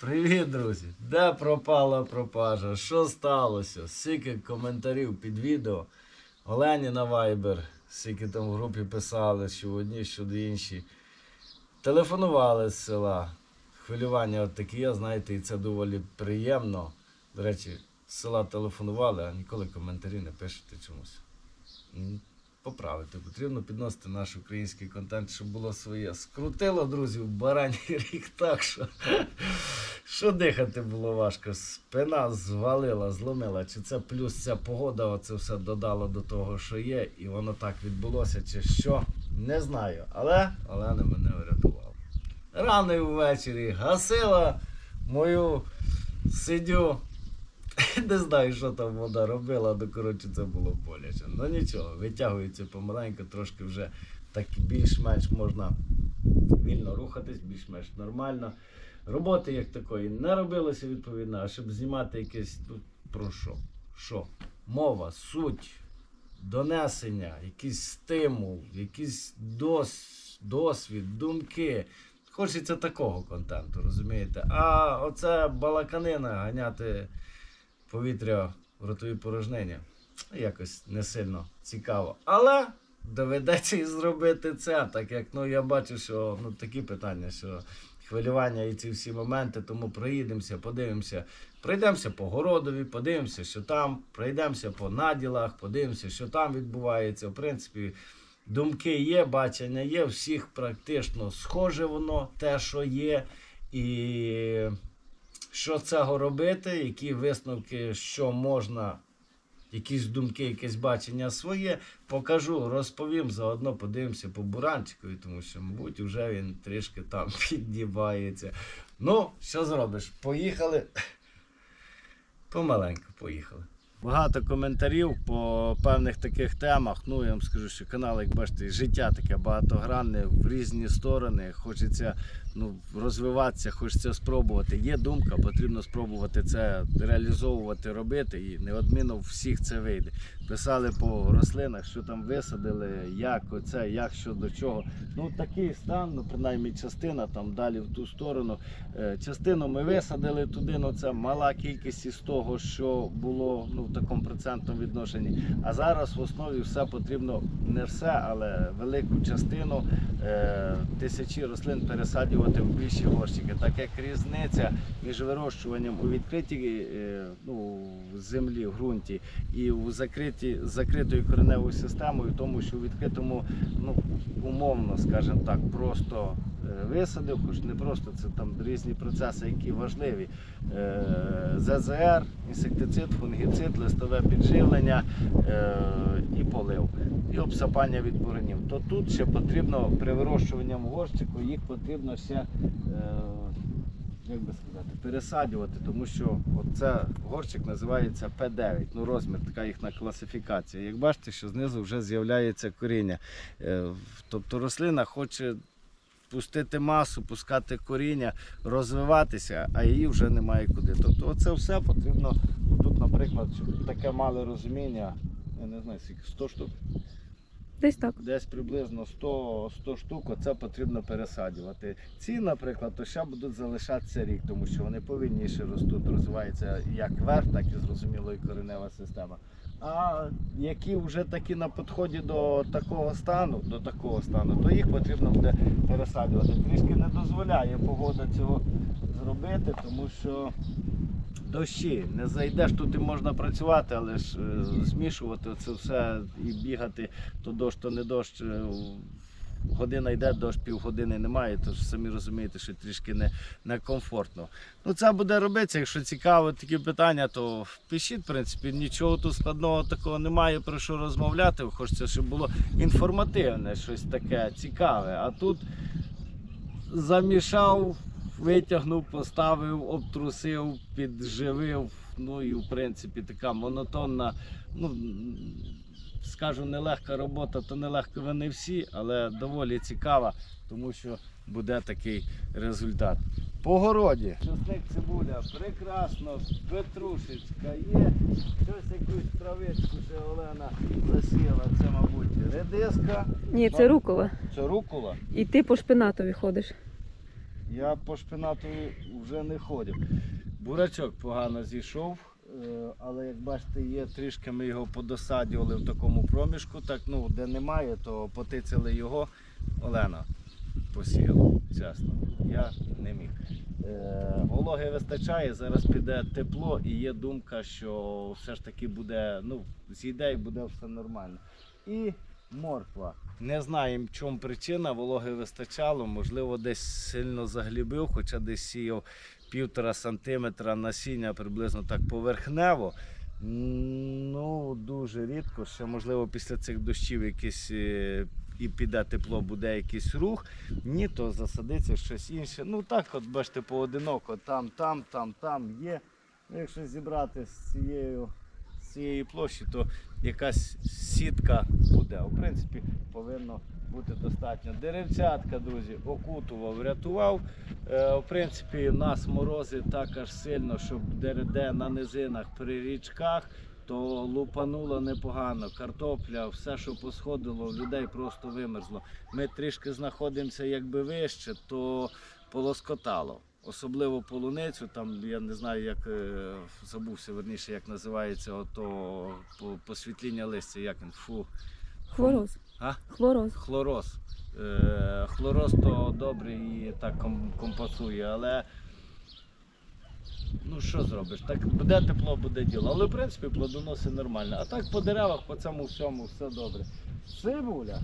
Привіт, друзі! Де пропала пропажа? Що сталося? Скільки коментарів під відео. Олені на Viber, скільки там в групі писали, що одні, що інші. Телефонували з села. Хвилювання от такі, є, знаєте, і це доволі приємно. До речі, з села телефонували, а ніколи коментарі не пишете чомусь. Поправити потрібно підносити наш український контент, щоб було своє. Скрутило, друзі, в бараній рік так, що, що дихати було важко. Спина звалила, зломила. Чи це плюс ця погода, оце все додало до того, що є, і воно так відбулося, чи що, не знаю. Але Олена мене врятувала. Рано ввечері гасила мою сидю. Не знаю, що там вона робила, ну коротше це було боляче. Ну нічого, витягується помаленьку, трошки вже так більш-менш можна вільно рухатись, більш-менш нормально. Роботи як такої не робилося відповідно, а щоб знімати якесь, ну про що? Що? Мова, суть, донесення, якийсь стимул, якийсь дос, досвід, думки. Хочеться такого контенту, розумієте? А оце балаканина ганяти повітря в ротовій порожнині. Якось не сильно цікаво. Але доведеться і зробити це, так як ну, я бачу, що ну, такі питання, що хвилювання і ці всі моменти, тому проїдемося, подивимося. Пройдемося по городові, подивимося, що там, пройдемося по наділах, подивимося, що там відбувається. В принципі, думки є, бачення є, всіх практично схоже воно, те, що є. І що цього робити, які висновки, що можна, якісь думки, якесь бачення своє, покажу, розповім, заодно подивимося по буранчикові, тому що, мабуть, вже він трішки там піднімається. Ну, що зробиш? Поїхали. Помаленьку поїхали. Багато коментарів по певних таких темах. Ну, я вам скажу, що канал, як бачите, життя таке багатогранне в різні сторони. Хочеться ну, розвиватися, хочеться спробувати. Є думка, потрібно спробувати це реалізовувати, робити, і неодмінно всіх це вийде. Писали по рослинах, що там висадили, як оце, як що до чого. Ну такий стан, ну принаймні частина там далі в ту сторону. Е, Частину ми висадили туди, ну це мала кількість із того, що було ну, такому процентному відношенні. А зараз в основі все потрібно не все, але велику частину е, тисячі рослин пересаджувати в більші горщики, так як різниця між вирощуванням у відкритій е, ну, землі, в ґрунті і у закритій, закритою кореневою системою, тому що у відкритому, ну, умовно, скажімо так, просто висадив, хоч не просто це там різні процеси, які важливі. Е, ЗЗР, інсектицид, фунгіцид, листове підживлення е, і полив, і обсапання від буренів. То тут ще потрібно при вирощуванні горщику, їх потрібно ще. Е, як би сказати, пересаджувати, тому що це горщик називається П9, ну розмір, така їхня класифікація. Як бачите, що знизу вже з'являється коріння. Е, Тобто рослина хоче пустити масу, пускати коріння, розвиватися, а її вже немає куди. Тобто це все потрібно, тут, наприклад, таке мале розуміння, я не знаю, скільки 100 штук Десь так. десь приблизно 100, 100 штук оце потрібно пересаджувати. Ці, наприклад, то ще будуть залишатися рік, тому що вони повільніше ростуть, розвивається як верх, так і зрозуміло і коренева система. А які вже такі на підході до такого стану, до такого стану, то їх потрібно буде пересаджувати. Трішки не дозволяє погода цього зробити, тому що дощі. Не зайдеш тут і можна працювати, але ж е, змішувати це все і бігати, то дощ, то не дощ. е, Година йде, дощ півгодини немає, тож самі розумієте, що трішки не, некомфортно. Ну, це буде робитися. Якщо цікаво такі питання, то пишіть, в принципі, нічого тут складного такого немає про що розмовляти. Хочеться, щоб було інформативне, щось таке цікаве. А тут замішав, витягнув, поставив, обтрусив, підживив. Ну і в принципі така монотонна, ну скажу, нелегка робота, то нелегко ви не всі, але доволі цікава, тому що буде такий результат. По городі. Чесник цибуля прекрасно, петрушечка є. Щось якусь травичку ще Олена засіяла. Це, мабуть, редиска. Ні, це рукола. Це рукола. І ти по шпинатові ходиш. Я по шпинату вже не ходив. Бурачок погано зійшов, е, але як бачите, є трішки ми його подосадювали в такому проміжку. Так, ну, де немає, то потицяли його. Олена посіяла, чесно. Я не міг. Е, Вологи вистачає, зараз піде тепло і є думка, що все ж таки буде, ну, зійде і буде все нормально. І морква. Не знаємо, в чому причина, вологи вистачало, можливо, десь сильно заглібив, хоча десь сіяв півтора сантиметра насіння приблизно так поверхнево. Ну, дуже рідко. Ще можливо після цих дощів якийсь е, і піде тепло, буде якийсь рух. Ні, то засадиться щось інше. Ну так, от бачите, поодиноко, там, там, там, там є. Ну, якщо зібрати з цією, цієї площі, то якась сітка буде. В принципі, повинно бути достатньо. Деревцятка, друзі, окутував, врятував. Е, в принципі, нас морози так аж сильно, щоб де на низинах при річках. То лупануло непогано, картопля, все, що посходило, людей просто вимерзло. Ми трішки знаходимося якби вище, то полоскотало. Особливо полуницю, там я не знаю, як е, забувся верніше, як називається ото посвітління листя, як він фу. Хвороз. А? Хвороз. Хлороз. Е, хлороз то добре і так компасує, але ну що зробиш? Так буде тепло, буде діло. Але в принципі плодоноси нормально. А так по деревах, по цьому всьому все добре. Цибуля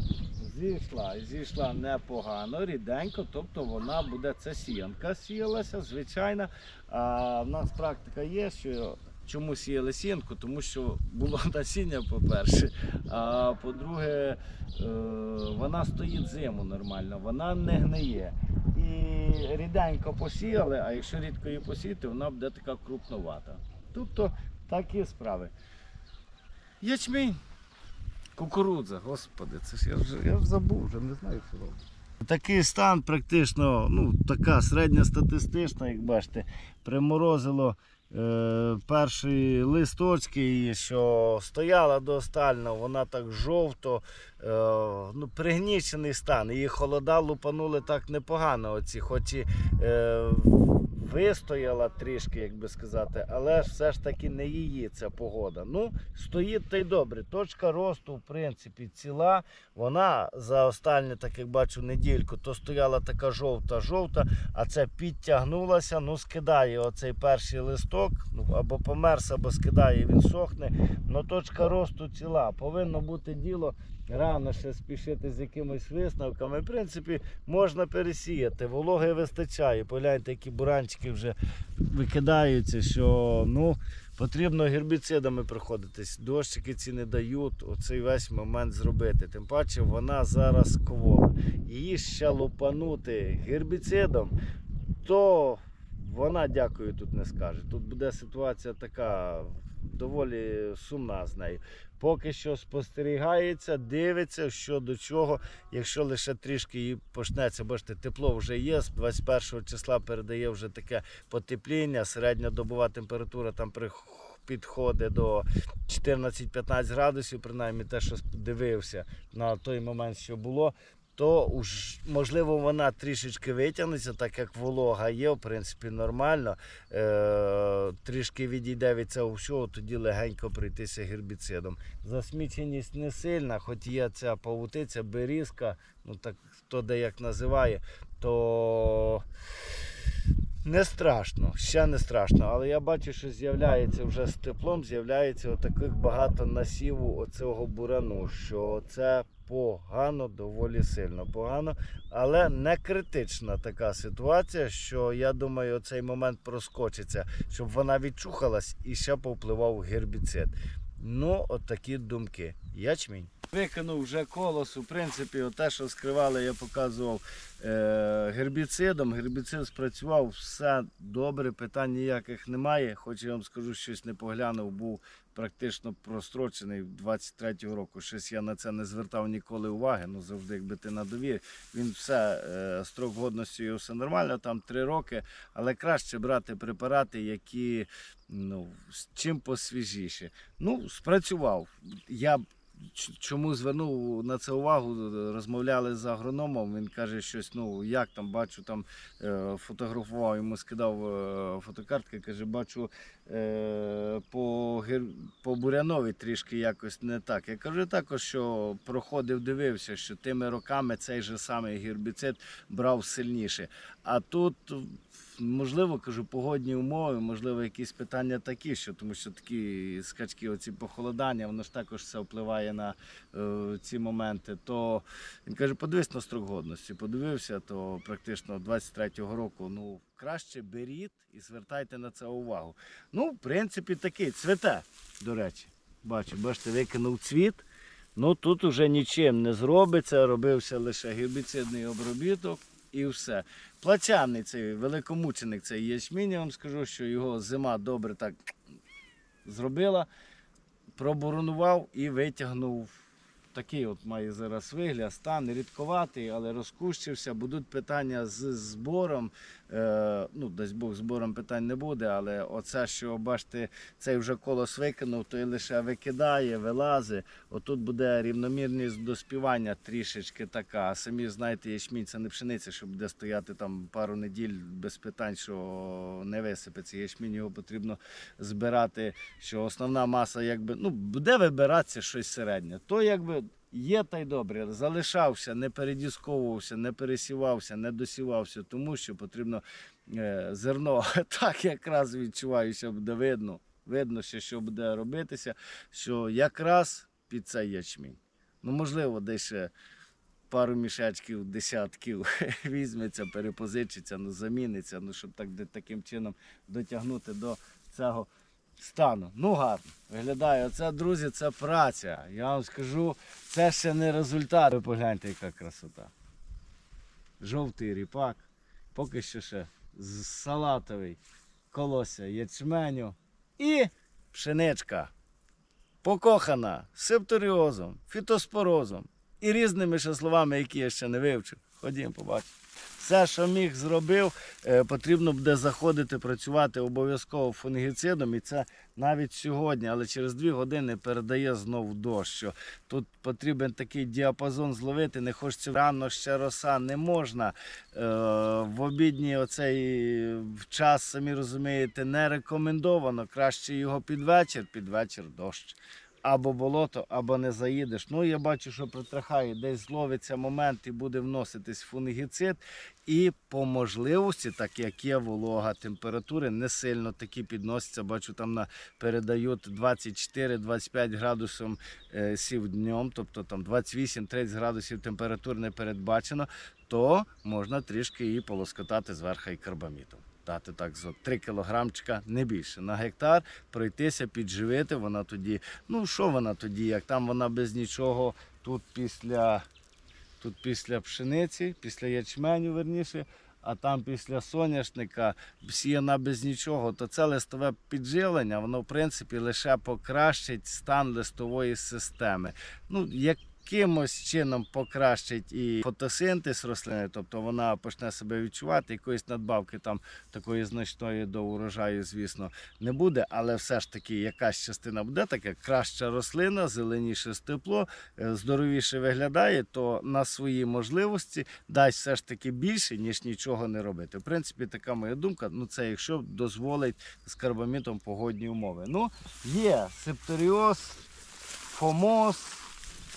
зійшла, зійшла непогано, ріденько, тобто вона буде, це сіянка сіялася, звичайна. А в нас практика є, що чому сіяли сіянку? Тому що було насіння, по-перше. А по-друге, е, вона стоїть зиму нормально, вона не гниє. І ріденько посіяли, а якщо рідко її посіяти, вона буде така крупновата. Тобто такі справи. Ячмінь. Кукурудза, господи, це ж я вже, я вже забув, вже не знаю, що робити. Такий стан практично, ну, така середньостатистична, як бачите, приморозило е, перші листочки, що стояла достально, вона так жовто, е, ну, пригнічений стан. Її холода лупанули так непогано, оці, хоч і е, вистояла трішки, як би сказати, але все ж таки не її ця погода. Ну, стоїть та й добре. Точка росту, в принципі, ціла. Вона за останню, так як бачу, недільку, то стояла така жовта-жовта, а це підтягнулася, ну скидає оцей перший листок, ну або померз, або скидає, він сохне. Ну точка росту ціла. Повинно бути діло. Рано ще спішити з якимись висновками. В принципі, можна пересіяти. Вологи вистачає. Погляньте, які буранчики вже викидаються, що ну, потрібно гербіцидами приходитись. Дощики ці не дають оцей весь момент зробити. Тим паче вона зараз квола. Її ще лупанути гербіцидом, то вона дякую тут не скаже. Тут буде ситуація така доволі сумна з нею. Поки що спостерігається, дивиться, що до чого. Якщо лише трішки її почнеться, бачите, тепло вже є. З 21 числа передає вже таке потепління. Середньодобова температура там підходить до 14-15 градусів, принаймні те, що дивився на той момент, що було. То уж, можливо вона трішечки витягнеться, так як волога є, в принципі, нормально. Е, трішки відійде від цього всього, тоді легенько прийтися гербіцидом. Засміченість не сильна, хоч є ця павутиця, берізка, ну так хто де як називає, то не страшно, ще не страшно. Але я бачу, що з'являється вже з теплом, з'являється отаких багато насіву оцього бурану, що це погано, доволі сильно погано, але не критична така ситуація, що я думаю, цей момент проскочиться, щоб вона відчухалась і ще повпливав гербіцид. Ну, от такі думки. Ячмінь. Викинув вже колос, в принципі, те, що скривали, я показував е, гербіцидом. Гербіцид спрацював, все добре, питань ніяких немає. Хоч я вам скажу, щось не поглянув, був практично прострочений 23-го року. Щось я на це не звертав ніколи уваги. Ну завжди, якби ти на довірі. Він все, е, строк годності його все нормально, там 3 роки, але краще брати препарати, які ну, чим посвіжіші. Ну, спрацював. Я чому звернув на це увагу? Розмовляли з агрономом. Він каже, щось, ну як там бачу, там е, фотографував, йому скидав е, фотокартки, каже, бачу по, гір, по бурянові трішки якось не так. Я кажу також, що проходив, дивився, що тими роками цей же самий гербіцид брав сильніше. А тут, можливо, кажу, погодні умови, можливо, якісь питання такі, що тому що такі скачки, оці похолодання, воно ж також все впливає на е, ці моменти. То він каже, подивись на строк годності. Подивився, то практично 23-го року, ну краще беріть і звертайте на це увагу. Ну, в принципі, такий цвете, до речі. Бачу, бачите, викинув цвіт. Ну тут уже нічим не зробиться, робився лише гербіцидний обробіток і все. Плачевний цей великомученик цей ячмінь, я вам скажу, що його зима добре так зробила, проборонував і витягнув. Такий от має зараз вигляд, стан рідковатий, але розкущився. Будуть питання з збором. Е, ну, дасть Бог, збором питань не буде, але оце, що бачите, цей вже колос викинув, то й лише викидає, вилазить. Отут буде рівномірність доспівання трішечки така. А самі знаєте, ячмінь це не пшениця, що буде стояти там пару неділь без питань, що не висипеться. Ячмінь його потрібно збирати, що основна маса якби ну, буде вибиратися щось середнє. То якби є та й добре, залишався, не передісковувався, не пересівався, не досівався, тому що потрібно е, зерно так якраз відчуваю, що буде видно. Видно, ще, що буде робитися, що якраз під цей ячмінь. Ну, можливо, десь ще пару мішечків, десятків візьметься, перепозичиться, ну, заміниться, ну, щоб так, таким чином дотягнути до цього стану. Ну, гарно. Виглядає. Оце, друзі, це праця. Я вам скажу, це ще не результат. Ви погляньте, яка красота. Жовтий ріпак. Поки що ще салатовий колося ячменю і пшеничка. Покохана септоріозом, фітоспорозом і різними ще словами, які я ще не вивчив. Ходімо, побачимо. Все, що міг, зробив, е, потрібно буде заходити працювати обов'язково фунгіцидом. І це навіть сьогодні, але через дві години передає знов дощ. Тут потрібен такий діапазон зловити, не хочеться рано ще роса, не можна. Е, в обідній оцей час, самі розумієте, не рекомендовано. Краще його під вечір, під вечір дощ. Або болото, або не заїдеш. Ну, я бачу, що притрахає, десь зловиться момент і буде вноситись фунгіцид. І по можливості, так як є волога, температури не сильно такі підносяться. Бачу, там на, передають 24-25 градусів е, сів днем, тобто там 28-30 градусів температур не передбачено, то можна трішки її полоскотати зверху і карбамітом. Дати так зо 3 кілограмчика, не більше. На гектар пройтися, підживити. Вона тоді, ну що вона тоді, як там вона без нічого, тут після, тут після пшениці, після ячменю, верніше, а там після соняшника сіяна без нічого, то це листове підживлення, воно в принципі лише покращить стан листової системи. Ну, якимось чином покращить і фотосинтез рослини, тобто вона почне себе відчувати, якоїсь надбавки там такої значної до урожаю, звісно, не буде, але все ж таки якась частина буде така, краща рослина, зеленіше степло, е, здоровіше виглядає, то на свої можливості дасть все ж таки більше, ніж нічого не робити. В принципі, така моя думка. Ну це якщо дозволить з карбамітом погодні умови. Ну, є септоріоз, фомоз.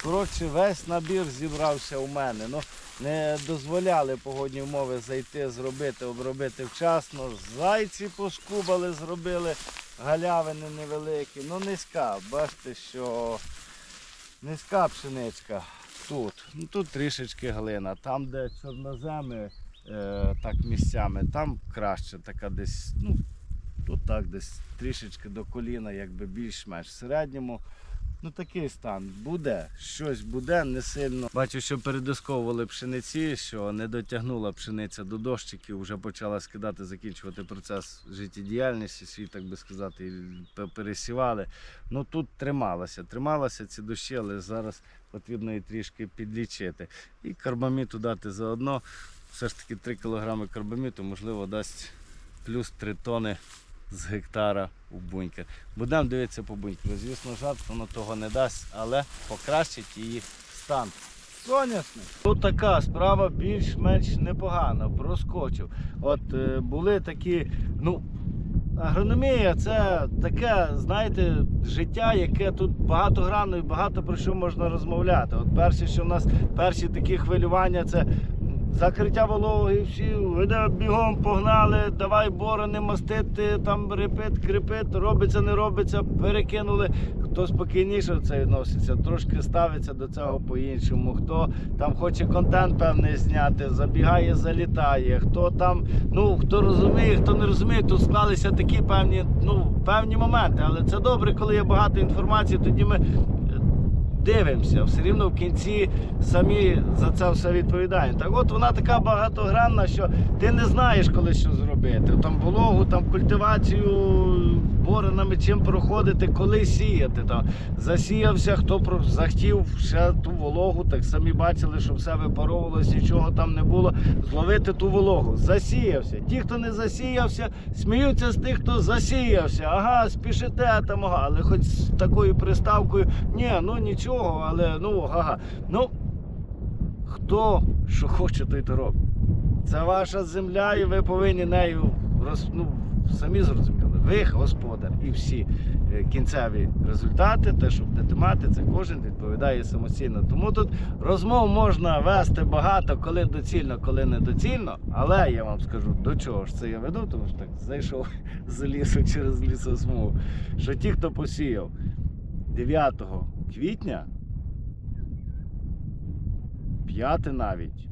Коротше, весь набір зібрався у мене. Ну, не дозволяли погодні умови зайти, зробити, обробити вчасно. Зайці пошкубали, зробили галявини невеликі. Ну, низька. Бачите, що низька пшеничка тут. Ну, тут трішечки глина. Там, де чорноземи, е, так місцями, там краще така десь, ну, тут так десь трішечки до коліна, якби більш-менш. В середньому Ну такий стан. Буде, щось буде, не сильно. Бачу, що передисковували пшениці, що не дотягнула пшениця до дощиків, вже почала скидати, закінчувати процес життєдіяльності, свій, так би сказати, пересівали. Ну тут трималася, трималася ці дощі, але зараз потрібно її трішки підлічити. І карбаміту дати заодно. Все ж таки 3 кг карбаміту, можливо, дасть плюс 3 тони з гектара у бунькер. Будемо дивитися по бунькеру. Звісно, жарт воно того не дасть, але покращить її стан. Соняшник. Тут така справа більш-менш непогана, проскочив. От е, були такі, ну, агрономія це таке, знаєте, життя, яке тут багатогранно і багато про що можна розмовляти. От перше, що в нас перші такі хвилювання, це закриття вологи, всі бігом погнали, давай борони мастити, там репит, крепит, робиться, не робиться, перекинули. Хто спокійніше це відноситься, трошки ставиться до цього по-іншому. Хто там хоче контент певний зняти, забігає, залітає. Хто там, ну хто розуміє, хто не розуміє, тут склалися такі певні, ну, певні моменти. Але це добре, коли є багато інформації, тоді ми дивимося. Все рівно в кінці самі за це все відповідаємо. Так от вона така багатогранна, що ти не знаєш, коли що зробити. Там вологу, там культивацію боренами чим проходити, коли сіяти. Там засіявся, хто захотів ще ту вологу, так самі бачили, що все випаровувалося, нічого там не було. Зловити ту вологу. Засіявся. Ті, хто не засіявся, сміються з тих, хто засіявся. Ага, спішите там, ага, але хоч з такою приставкою, ні, ну нічого, але ну ага. Ну хто що хоче, той то робить. Це ваша земля, і ви повинні нею роз, ну, самі зрозуміли. Ви господар і всі е, кінцеві результати, те, що будете мати, це кожен відповідає самостійно. Тому тут розмов можна вести багато, коли доцільно, коли не доцільно. Але я вам скажу, до чого ж це я веду, тому що так зайшов з лісу через лісосмугу. Що ті, хто посіяв 9 квітня, 5 навіть,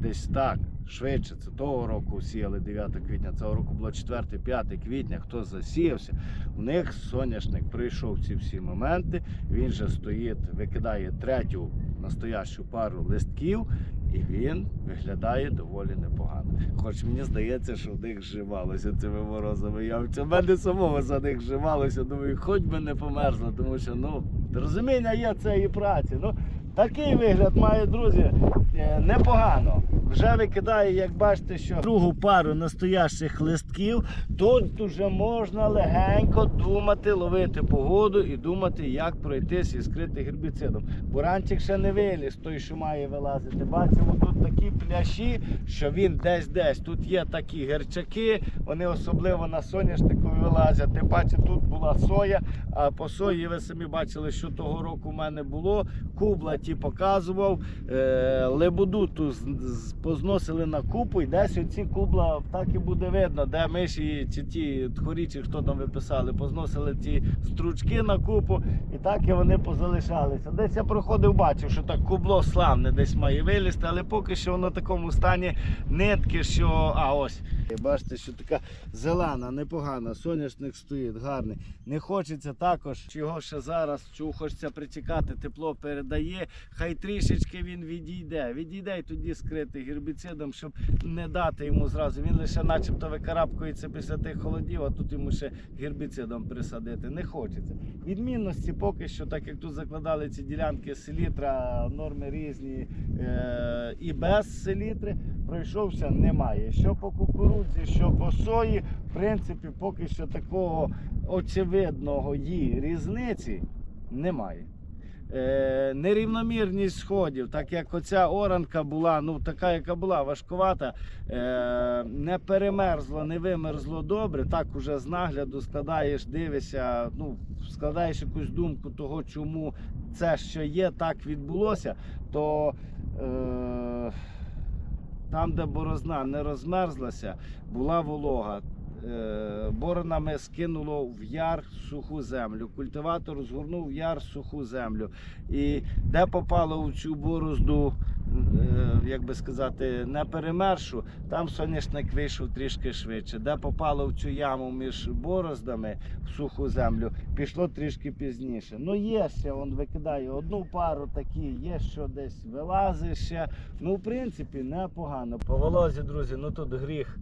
десь так, швидше, це того року сіяли 9 квітня, цього року було 4-5 квітня, хто засіявся, у них соняшник прийшов ці всі моменти, він же стоїть, викидає третю настоящу пару листків, і він виглядає доволі непогано. Хоч мені здається, що в них зживалося цими морозами. Я в мене самого за них зживалося. Думаю, хоч би не померзло, тому що ну розуміння є цієї праці. Ну такий вигляд має друзі е, непогано. Вже викидає, як бачите, що другу пару настоящих листків. Тут вже можна легенько думати, ловити погоду і думати, як пройтись і скрити гербіцидом. Буранчик ще не виліз, той, що має вилазити. Бачимо, тут такі пляші, що він десь-десь. Тут є такі герчаки, вони особливо на соняшнику вилазять. Тим паче тут була соя, а по сої ви самі бачили, що того року в мене було. Кубла ті показував, е, лебуду ту позносили на купу, і десь оці кубла так і буде видно, де миші чи ті тхорі, чи хто там виписали, позносили ті стручки на купу, і так і вони позалишалися. Десь я проходив, бачив, що так кубло славне десь має вилізти, але поки що воно в такому стані нитки, що. А ось. Бачите, що така зелена, непогана, соняшник стоїть, гарний. Не хочеться також, його ще зараз, чого хочеться притікати, тепло передає. Хай трішечки він відійде. Відійде і тоді скрити гербіцидом, щоб не дати йому зразу. Він лише начебто викарабкується після тих холодів, а тут йому ще гербіцидом присадити. Не хочеться. Відмінності поки що, так як тут закладали ці ділянки селітра, норми різні е- і без селітри, пройшовся немає. Що по кукурудзі, що по сої, в принципі, поки що такого очевидного її різниці немає. Е, нерівномірність сходів, так як оця оранка була, ну така, яка була, важкувата, е, не перемерзло, не вимерзло добре. Так уже з нагляду складаєш, дивишся, ну, складаєш якусь думку того, чому це, що є, так відбулося, то там, де борозна не розмерзлася, була волога. Е, Боронами скинуло в яр суху землю. Культиватор згорнув в яр суху землю. І де попало в цю борозду, е, як би сказати, не перемершу, там соняшник вийшов трішки швидше. Де попало в цю яму між бороздами в суху землю, пішло трішки пізніше. Ну є ще, він викидає одну пару такі, є що десь вилазить ще. Ну, в принципі, непогано. По волозі, друзі, ну тут гріх.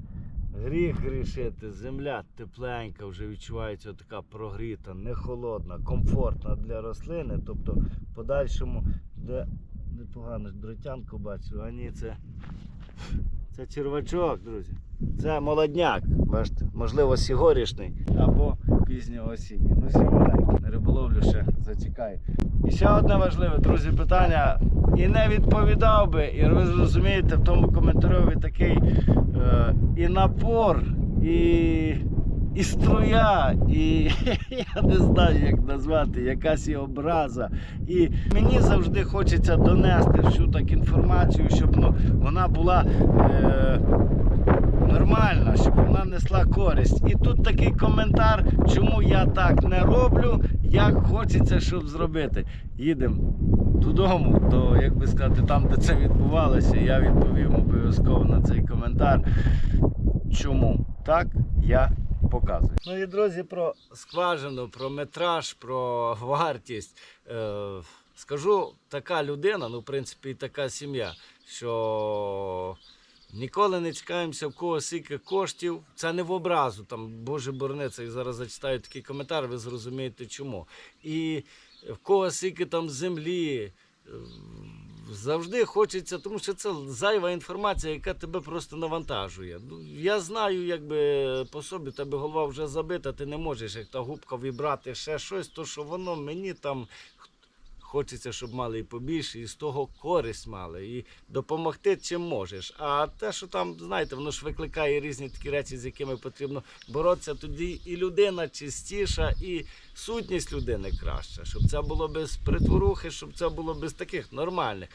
Гріх грішити, земля тепленька, вже відчувається така прогріта, не холодна, комфортна для рослини. Тобто в подальшому, де непогано дротянку бачу, а ні, це, це червачок, друзі. Це молодняк. Бачите, можливо, сьогоднішній або пізньоосінній. Ну. На риболовлю ще зачекаю. І ще одне важливе, друзі, питання. І не відповідав би, і ви зрозумієте, в тому коментарі такий е, і напор, і, і струя, і я не знаю, як назвати, якась і образа. І мені завжди хочеться донести всю так інформацію, щоб ну, вона була. Е, нормальна, щоб вона несла користь. І тут такий коментар, чому я так не роблю, як хочеться, щоб зробити. Їдемо додому, то як би сказати, там, де це відбувалося, я відповім обов'язково на цей коментар. Чому так я показую. Ну і друзі, про скважину, про метраж, про вартість. Е, скажу, така людина, ну, в принципі, і така сім'я, що Ніколи не чекаємося, в кого скільки коштів. Це не в образу. Там, Боже борони, це і зараз зачитаю такий коментар, ви зрозумієте чому. І в кого скільки там землі. Завжди хочеться, тому що це зайва інформація, яка тебе просто навантажує. Ну, я знаю, якби по собі тебе голова вже забита, ти не можеш як та губка вібрати ще щось, то що воно мені там Хочеться, щоб мали і побільше, і з того користь мали, і допомогти чим можеш. А те, що там, знаєте, воно ж викликає різні такі речі, з якими потрібно боротися, тоді і людина чистіша, і сутність людини краща, щоб це було без притворухи, щоб це було без таких нормальних.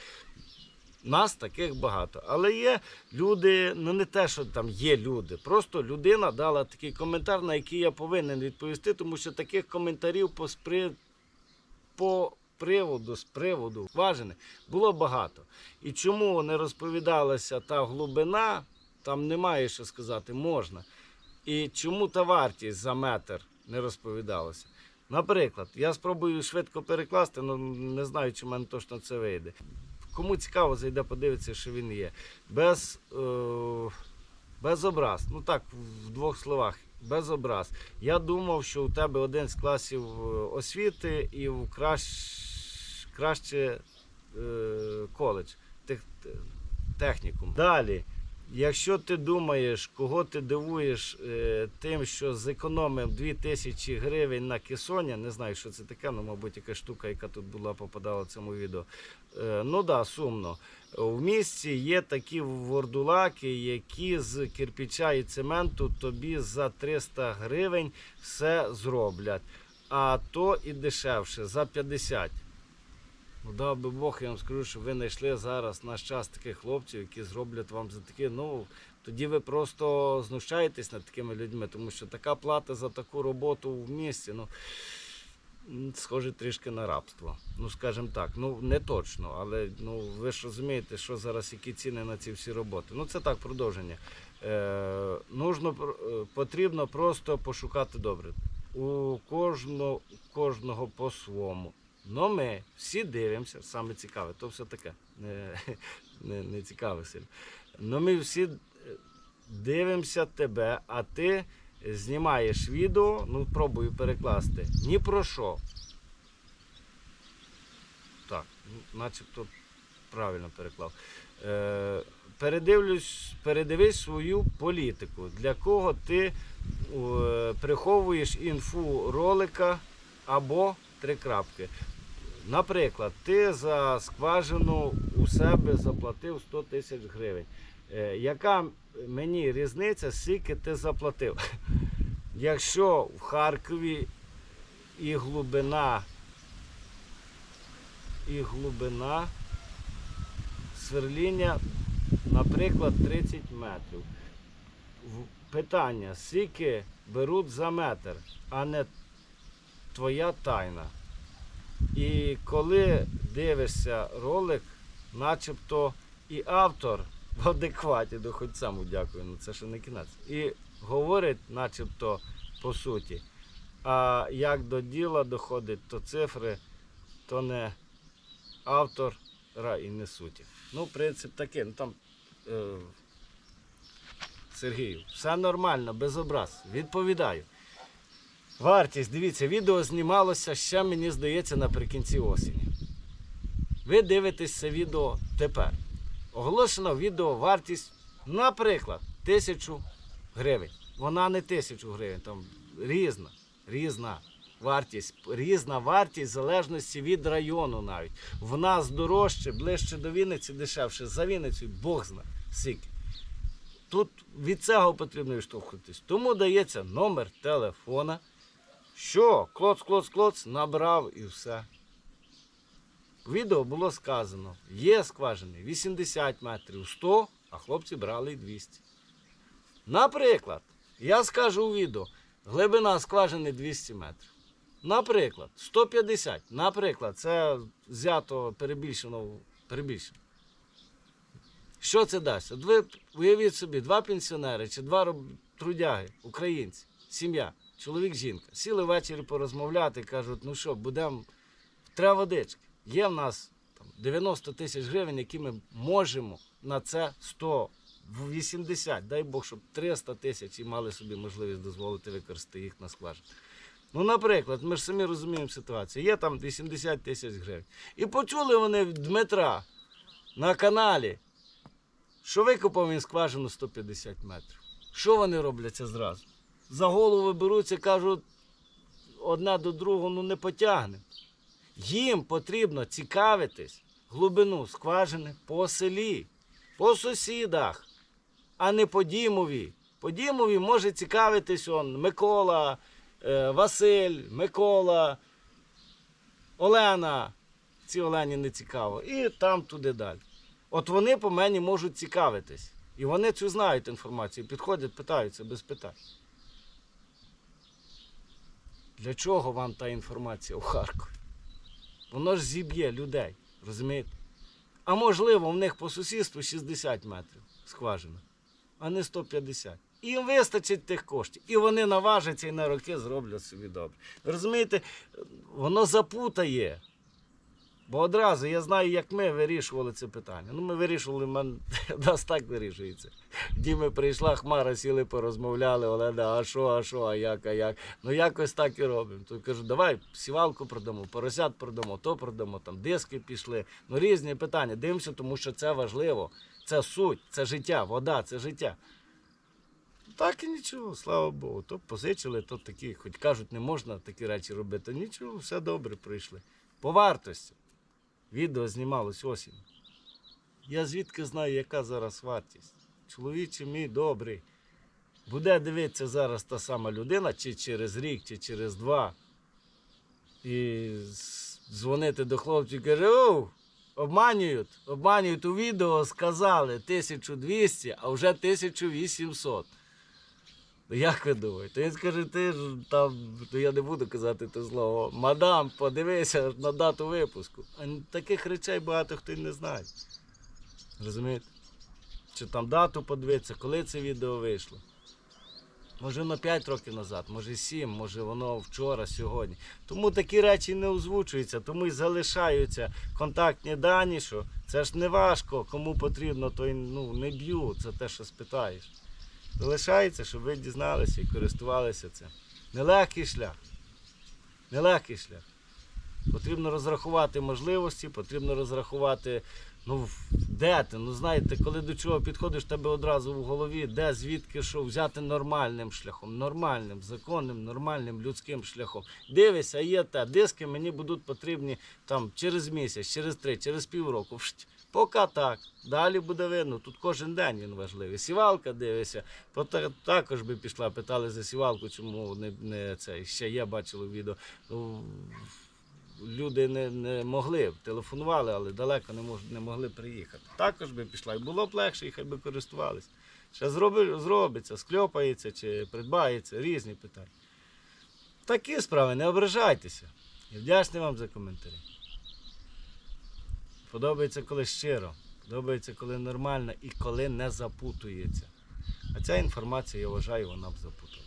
Нас таких багато. Але є люди, ну не те, що там є люди. Просто людина дала такий коментар, на який я повинен відповісти, тому що таких коментарів по спри... по приводу, з приводу скважини було багато. І чому не розповідалася та глибина, там немає що сказати, можна. І чому та вартість за метр не розповідалася. Наприклад, я спробую швидко перекласти, але не знаю, чи в мене точно це вийде. Кому цікаво, зайде, подивиться, що він є. Без, е, без образ. Ну так, в двох словах. Без образ. Я думав, що у тебе один з класів е, освіти і в кращ, краще е, коледж, тех, технікум. Далі. Якщо ти думаєш, кого ти дивуєш е, тим, що зекономив 2000 гривень на кесоня, не знаю, що це таке, ну, мабуть, якась штука, яка тут була, попадала в цьому відео. Е, ну да, сумно. В місті є такі вордулаки, які з кирпича і цементу тобі за 300 гривень все зроблять. А то і дешевше, за 50. Ну, дав би Бог, я вам скажу, що ви знайшли зараз наш час таких хлопців, які зроблять вам за такі. Ну тоді ви просто знущаєтесь над такими людьми, тому що така плата за таку роботу в місті, ну схоже трішки на рабство. Ну, скажімо так, ну не точно, але ну ви ж розумієте, що зараз які ціни на ці всі роботи. Ну це так, продовження. Е, нужно, е, потрібно просто пошукати добре. У кожного, кожного по-своєму. Но ми всі дивимося, саме цікаве, то все таке, не, не, не цікаве сильно. Но ми всі дивимося тебе, а ти знімаєш відео, ну пробую перекласти. Ні про що. Так, начебто правильно переклав. Е, передивлюсь, передивись свою політику. Для кого ти е, приховуєш інфу ролика або три крапки. Наприклад, ти за скважину у себе заплатив 100 тисяч гривень. Е, яка мені різниця, скільки ти заплатив? Якщо в Харкові і глибина, і глибина сверління, наприклад, 30 метрів. Питання, скільки беруть за метр, а не твоя тайна. І коли дивишся ролик, начебто і автор в адекваті, ну хоч саму дякую, ну це ще не кінець. І говорить, начебто, по суті. А як до діла доходить, то цифри, то не автора і не суті. Ну, принцип такий. Ну там е, Сергію, все нормально, без образ. Відповідаю. Вартість, дивіться, відео знімалося ще, мені здається, наприкінці осені. Ви дивитесь це відео тепер. Оголошено відео вартість, наприклад, тисячу гривень. вона не тисячу гривень, там різна, різна вартість, різна вартість в залежності від району навіть. В нас дорожче, ближче до Вінниці, дешевше. За Вінницею Бог зна скільки. Тут від цього потрібно відштовхуватись. Тому дається номер телефона. Що? Клоц, клоц, клоц, набрав і все. Відео було сказано, є скважини 80 метрів, 100, а хлопці брали 200. Наприклад, я скажу у відео, глибина скважини 200 метрів. Наприклад, 150. Наприклад, це взято перебільшено. перебільшено. Що це дасть? От ви уявіть собі, два пенсіонери чи два трудяги, українці, сім'я, чоловік, жінка. Сіли ввечері порозмовляти, кажуть, ну що, будемо. Треба водички. Є в нас там, 90 тисяч гривень, які ми можемо на це 100, 80, дай Бог, щоб 300 тисяч і мали собі можливість дозволити використати їх на скважину. Ну, наприклад, ми ж самі розуміємо ситуацію. Є там 80 тисяч гривень. І почули вони Дмитра на каналі, що викопав він скважину 150 метрів. Що вони роблять це зразу? За голову беруться, кажуть, одне до другого ну не потягне. Їм потрібно цікавитись глибину скважини по селі, по сусідах, а не по Дімові. По Дімові може цікавитись он Микола, е, Василь, Микола, Олена. Ці Олені не цікаво. І там туди далі. От вони по мені можуть цікавитись. І вони цю знають інформацію. Підходять, питаються без питань. Для чого вам та інформація у Харкові? Воно ж зіб'є людей, розумієте? А можливо, в них по сусідству 60 метрів скважина, а не 150. І їм вистачить тих коштів. І вони наважаться і на роки зроблять собі добре. Розумієте, воно запутає. Бо одразу я знаю, як ми вирішували це питання. Ну, ми вирішували, мен... нас так вирішується. Діми прийшла хмара, сіли, порозмовляли, Олена, а що, а що, а як, а як. Ну якось так і робимо. То кажу, давай сівалку продамо, поросят продамо, то продамо, там диски пішли. Ну різні питання. Дивимося, тому що це важливо. Це суть, це життя, вода, це життя. Так і нічого, слава Богу. То позичили, то такі, хоч кажуть, не можна такі речі робити. Нічого, все добре прийшли. По вартості. Відео знімалось осінь. Я звідки знаю, яка зараз вартість. Чоловіче мій добрий. Буде дивитися зараз та сама людина, чи через рік, чи через два. І дзвонити до хлопців і каже, о, обманюють, обманюють у відео, сказали 1200, а вже 1800. Ну, Як ви думаєте? Він скаже, ти ж там, ну я не буду казати те слово. Мадам, подивися на дату випуску. А таких речей багато хто не знає. Розумієте? Чи там дату подивитися, коли це відео вийшло. Може воно 5 років назад, може 7, може воно вчора, сьогодні. Тому такі речі не озвучуються, тому і залишаються контактні дані, що це ж не важко, кому потрібно, то й ну, не б'ю, це те, що спитаєш. Залишається, щоб ви дізналися і користувалися цим. Нелегкий шлях. Нелегкий шлях. Потрібно розрахувати можливості, потрібно розрахувати, ну, де ти. Ну, знаєте, коли до чого підходиш, тебе одразу в голові, де, звідки, що, взяти нормальним шляхом, нормальним, законним, нормальним людським шляхом. Дивися, є те, диски мені будуть потрібні там через місяць, через три, через півроку. Поки так. Далі буде видно. Тут кожен день він важливий. Сівалка дивися. Також би пішла, питали за сівалку, чому не, не це. Ще є, бачили відео. Ну, люди не, не могли, телефонували, але далеко не, мож, не могли приїхати. Також би пішла. І було б легше, і хай би користувалися. Ще зроби, зробиться, скльопається чи придбається, різні питання. Такі справи, не ображайтеся. Я вдячний вам за коментарі. Подобається, коли щиро, подобається, коли нормально і коли не запутується. А ця інформація, я вважаю, вона б запуталася.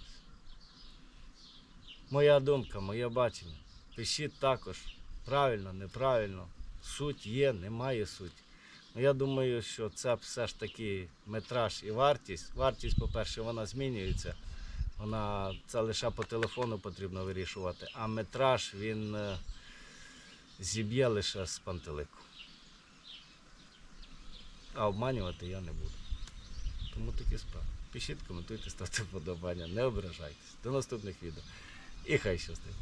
Моя думка, моє бачення. Пишіть також правильно, неправильно. Суть є, немає суті. Ну, я думаю, що це все ж таки метраж і вартість. Вартість, по-перше, вона змінюється. Вона це лише по телефону потрібно вирішувати. А метраж він е, зіб'є лише з пантелику. А обманювати я не буду. Тому такі справи. Пишіть, коментуйте, ставте вподобання, не ображайтесь. До наступних відео. І хай щастить.